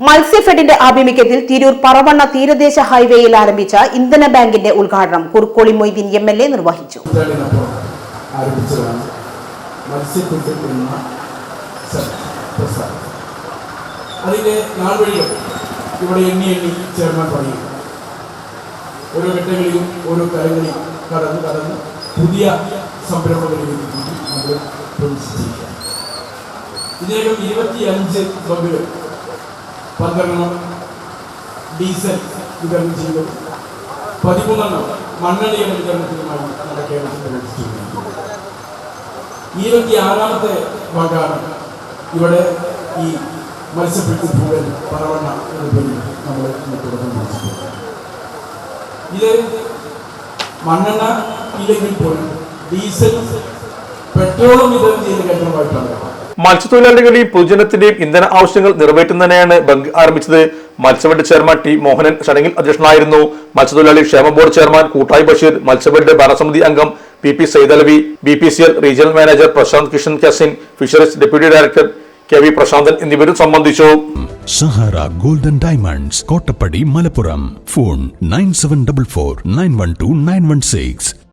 മത്സ്യഫെഡിന്റെ ആഭിമുഖ്യത്തിൽ തിരൂർ പറവണ്ണ തീരദേശ ഹൈവേയിൽ ആരംഭിച്ച ഇന്ധന ബാങ്കിന്റെ ഉദ്ഘാടനം Kurukkoli Moideen M L A നിർവഹിച്ചു. നാൾവഴികൾ ഇവിടെ ഓരോ ഘട്ടങ്ങളിലും ഓരോ തലങ്ങളിലും കടന്ന് കടന്ന് പുതിയ സംരംഭങ്ങളിലേക്ക് നമ്മൾ പ്രവേശിച്ചിരിക്കുക ഇതിനകം ഇരുപത്തിയഞ്ച് ക്ലബുകൾ പന്ത്രണ്ടെണ്ണം ഡീസൽ വിതരണം ചെയ്തു. പതിമൂന്നെണ്ണം മണ്ണെണ്ണയുടെ വിതരണത്തിനുമായി നമ്മുടെ കേരളത്തിൽ ഇരുപത്തി ആറാമത്തെ ഭാഗമാണ് ഇവിടെ ഈ മത്സ്യപ്പിടുത്ത ഭൂവൻ പറവണ്ണ എന്ന പേരിൽ നമ്മൾ തുടക്കം കുറിച്ചിട്ടുണ്ട് ഇത് മണ്ണെണ്ണ ഇല്ലെങ്കിൽ പോലും ഡീസൽ പെട്രോളും വിതരണം ചെയ്യുന്ന കേന്ദ്രമായിട്ടാണ്. മത്സ്യത്തൊഴിലാളികളുടെയും പൊതുജനത്തിന്റെയും ഇന്ധന ആവശ്യങ്ങൾ നിറവേറ്റുന്നതിനെയാണ് ബംഗ് ആരംഭിച്ചത്. മത്സ്യബെഡ് ചെയർമാൻ ടി മോഹനൻ ചടങ്ങിൽ അധ്യക്ഷനായിരുന്നു. മത്സ്യത്തൊഴിലാളി ക്ഷേമ ബോർഡ് ചെയർമാൻ കൂട്ടായി ബഷീർ മത്സ്യബെഡ് ഭരണസമിതി അംഗം P P Saithalavi B P C L regional manager Prashanth Kishan cousin fisheries deputy director K V Prasanthan എന്നിവരും സംബന്ധിച്ചു. Sahara golden diamonds Kottappadi Malappuram. Phone nine seven double four nine one two nine one six.